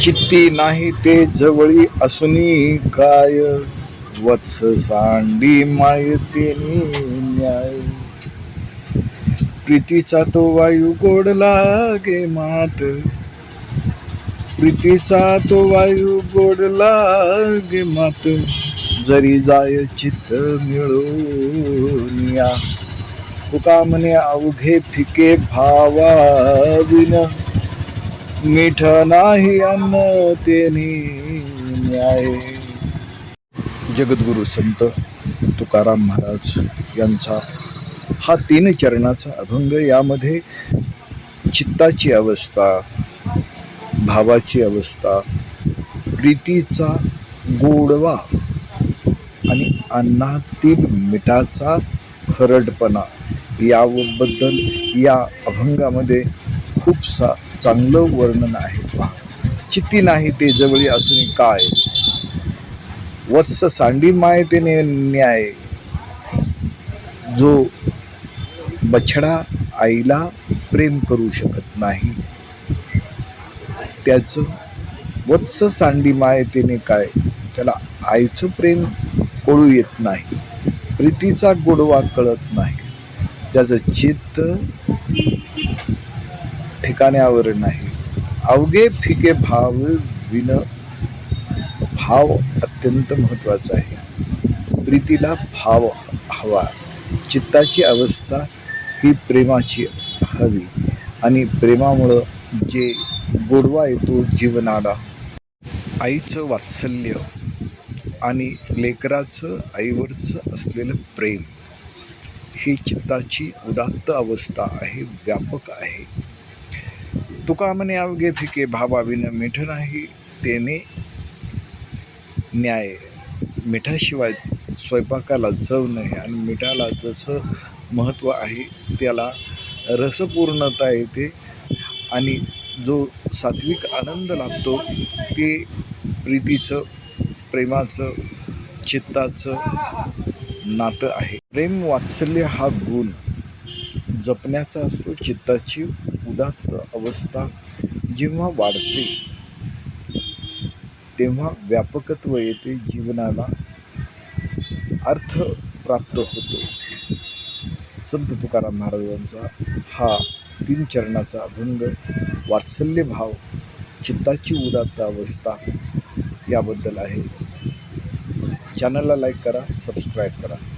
चित्ती नाही ते जवळी असुनी काय? वत्स सांडी मायतेनी न्याय. प्रीतीचा तो वायू गोड लागे मात. प्रीतीचा तो वायू गोड लागे मात. जरी जाय चित्त मिळूनिया तुका म्हणे अवघे फिके भावाविन. मीठ नाही अन्न तेनी न्याय. जगद्गुरु संत तुकाराम महाराज यांचा हा तीन चरणाचा अभंग यामध्ये चित्ताची अवस्था भावाची अवस्था प्रीतीचा गोडवा आणि अन्नातील मिठाचा खरडपणा याबद्दल या अभंगामध्ये खूप सा चांगलं वर्णन आहे पहा चित्ती नाही ते जवळी असून काय? वत्स सांडी माय ते न्याय. जो बछडा आईला प्रेम करू शकत नाही त्याचं वत्स सांडी मायतेने काय? त्याला आईचं प्रेम कळू येत नाही प्रीतीचा गोडवा कळत नाही. त्याचं चित्त ठिकाण्यावर नाही. अवघे फिके भाव विन भाव अत्यंत महत्त्वाचा आहे. प्रीतीला भाव हवा. चित्ताची अवस्था ही प्रेमाची हवी आणि प्रेमामुळं जे गोडवा येतो जीवनाला आईचं वात्सल्य आणि लेकराचं आईवरचं असलेलं प्रेम ही चित्ताची उदात्त अवस्था आहे व्यापक आहे. तुका म्हणे अवघे फिके भावाविन मिठ नाही तेने न्याय. मिठाशिवाय स्वयंपाकाला चव नाही आणि मिठाला जसं महत्त्व आहे त्याला रसपूर्णता येते आणि जो सात्विक आनंद लाभतो ते प्रीतीचं प्रेमाचं चित्ताचं नातं आहे. प्रेम वात्सल्य हा गुण जपण्याचा असतो चित्ताची उदात्त अवस्था जेव्हा वाढते तेव्हा व्यापकत्व येते जीवनाला अर्थ प्राप्त होतो. संत तुकाराम महाराजांचा हा तीन चरणाचा अभंग वात्सल्य भाव चित्ताची उदात्त अवस्था याबद्दल आहे. चॅनलला लाईक करा सबस्क्राईब करा.